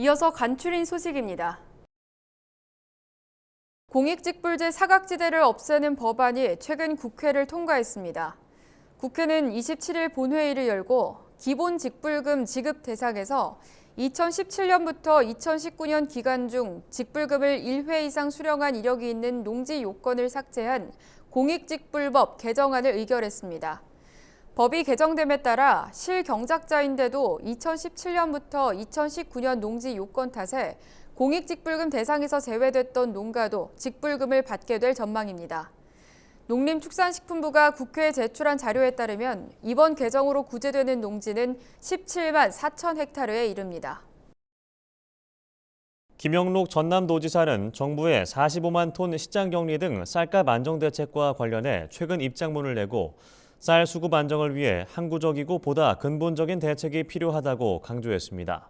이어서 간추린 소식입니다. 공익직불제 사각지대를 없애는 법안이 최근 국회를 통과했습니다. 국회는 27일 본회의를 열고 기본 직불금 지급 대상에서 2017년부터 2019년 기간 중 직불금을 1회 이상 수령한 이력이 있는 농지 요건을 삭제한 공익직불법 개정안을 의결했습니다. 법이 개정됨에 따라 실경작자인데도 2017년부터 2019년 농지 요건 탓에 공익직불금 대상에서 제외됐던 농가도 직불금을 받게 될 전망입니다. 농림축산식품부가 국회에 제출한 자료에 따르면 이번 개정으로 구제되는 농지는 17만 4천 헥타르에 이릅니다. 김영록 전남도지사는 정부의 45만 톤 시장 격리 등 쌀값 안정 대책과 관련해 최근 입장문을 내고 쌀 수급 안정을 위해 항구적이고 보다 근본적인 대책이 필요하다고 강조했습니다.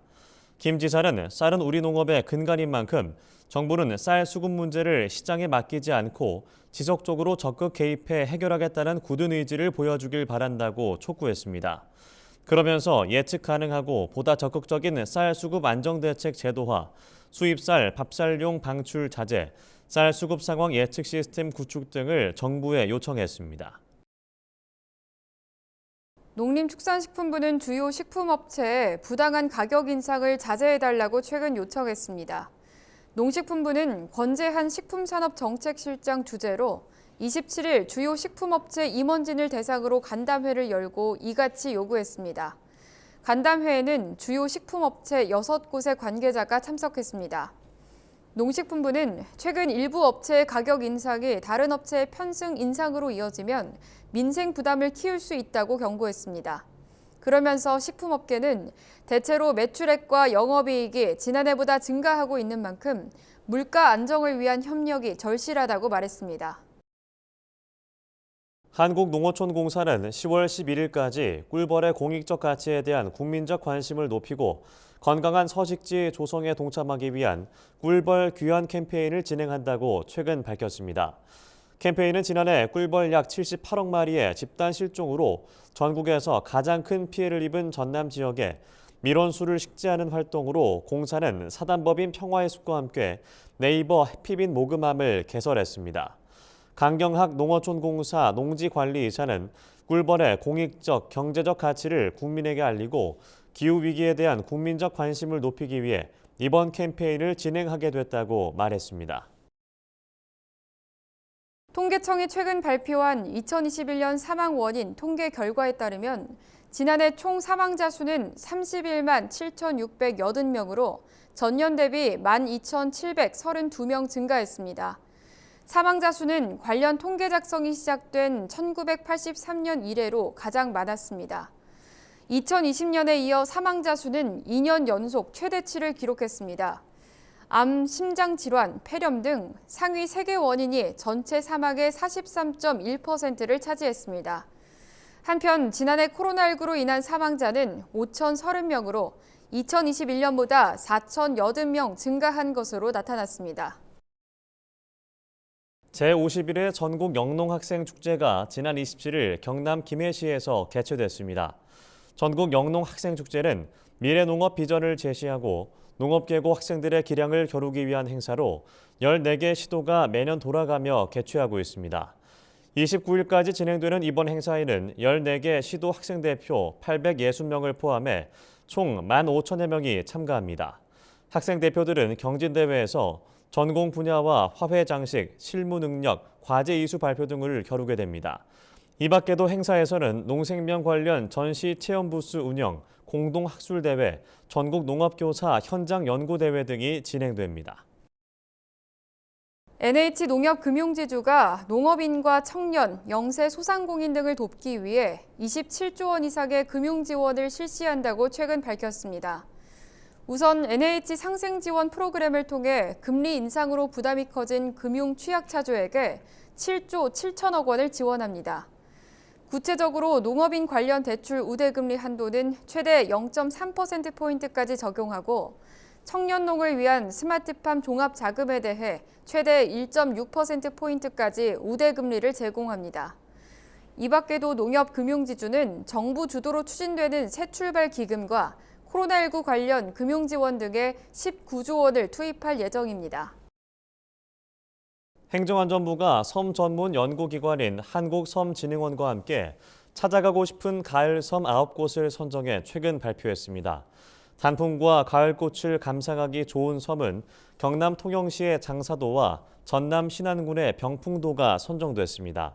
김 지사는 쌀은 우리 농업의 근간인 만큼 정부는 쌀 수급 문제를 시장에 맡기지 않고 지속적으로 적극 개입해 해결하겠다는 굳은 의지를 보여주길 바란다고 촉구했습니다. 그러면서 예측 가능하고 보다 적극적인 쌀 수급 안정 대책 제도화, 수입쌀, 밥쌀용 방출 자제, 쌀 수급 상황 예측 시스템 구축 등을 정부에 요청했습니다. 농림축산식품부는 주요 식품업체에 부당한 가격 인상을 자제해달라고 최근 요청했습니다. 농식품부는 권재한 식품산업정책실장 주재로 27일 주요 식품업체 임원진을 대상으로 간담회를 열고 이같이 요구했습니다. 간담회에는 주요 식품업체 6곳의 관계자가 참석했습니다. 농식품부는 최근 일부 업체의 가격 인상이 다른 업체의 편승 인상으로 이어지면 민생 부담을 키울 수 있다고 경고했습니다. 그러면서 식품업계는 대체로 매출액과 영업이익이 지난해보다 증가하고 있는 만큼 물가 안정을 위한 협력이 절실하다고 말했습니다. 한국농어촌공사는 10월 11일까지 꿀벌의 공익적 가치에 대한 국민적 관심을 높이고 건강한 서식지 조성에 동참하기 위한 꿀벌 귀환 캠페인을 진행한다고 최근 밝혔습니다. 캠페인은 지난해 꿀벌 약 78억 마리의 집단 실종으로 전국에서 가장 큰 피해를 입은 전남 지역에 밀원수를 식재하는 활동으로 공사는 사단법인 평화의 숲과 함께 네이버 해피빈 모금함을 개설했습니다. 강경학 농어촌공사 농지관리이사는 꿀벌의 공익적 경제적 가치를 국민에게 알리고 기후 위기에 대한 국민적 관심을 높이기 위해 이번 캠페인을 진행하게 됐다고 말했습니다. 통계청이 최근 발표한 2021년 사망 원인 통계 결과에 따르면 지난해 총 사망자 수는 31만 7,680명으로 전년 대비 12,732명 증가했습니다. 사망자 수는 관련 통계 작성이 시작된 1983년 이래로 가장 많았습니다. 2020년에 이어 사망자 수는 2년 연속 최대치를 기록했습니다. 암, 심장 질환, 폐렴 등 상위 3개 원인이 전체 사망의 43.1%를 차지했습니다. 한편 지난해 코로나19로 인한 사망자는 5,030명으로 2021년보다 4,080명 증가한 것으로 나타났습니다. 제51회 전국 영농학생축제가 지난 27일 경남 김해시에서 개최됐습니다. 전국 영농학생축제는 미래농업 비전을 제시하고 농업계고 학생들의 기량을 겨루기 위한 행사로 14개 시도가 매년 돌아가며 개최하고 있습니다. 29일까지 진행되는 이번 행사에는 14개 시도 학생 대표 860명을 포함해 총 15,000여 명이 참가합니다. 학생 대표들은 경진대회에서 전공 분야와 화훼 장식, 실무 능력, 과제 이수 발표 등을 겨루게 됩니다. 이 밖에도 행사에서는 농생명 관련 전시 체험 부스 운영, 공동 학술 대회, 전국 농업교사 현장 연구 대회 등이 진행됩니다. NH농협금융지주가 농업인과 청년, 영세 소상공인 등을 돕기 위해 27조 원 이상의 금융 지원을 실시한다고 최근 밝혔습니다. 우선 NH 상생 지원 프로그램을 통해 금리 인상으로 부담이 커진 금융 취약차주에게 7조 7천억 원을 지원합니다. 구체적으로 농업인 관련 대출 우대금리 한도는 최대 0.3%포인트까지 적용하고 청년농을 위한 스마트팜 종합자금에 대해 최대 1.6%포인트까지 우대금리를 제공합니다. 이 밖에도 농협금융지주는 정부 주도로 추진되는 새 출발 기금과 코로나19 관련 금융 지원 등에 19조 원을 투입할 예정입니다. 행정안전부가 섬 전문 연구기관인 한국섬진흥원과 함께 찾아가고 싶은 가을 섬 9곳을 선정해 최근 발표했습니다. 단풍과 가을꽃을 감상하기 좋은 섬은 경남 통영시의 장사도와 전남 신안군의 병풍도가 선정됐습니다.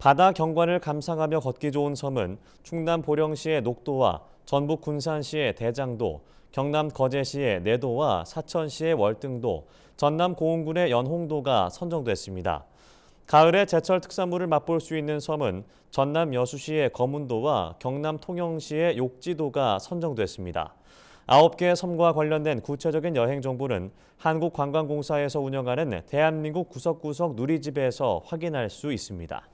바다 경관을 감상하며 걷기 좋은 섬은 충남 보령시의 녹도와 전북 군산시의 대장도, 경남 거제시의 내도와 사천시의 월등도, 전남 고흥군의 연홍도가 선정됐습니다. 가을에 제철 특산물을 맛볼 수 있는 섬은 전남 여수시의 거문도와 경남 통영시의 욕지도가 선정됐습니다. 아홉 개의 섬과 관련된 구체적인 여행 정보는 한국관광공사에서 운영하는 대한민국 구석구석 누리집에서 확인할 수 있습니다.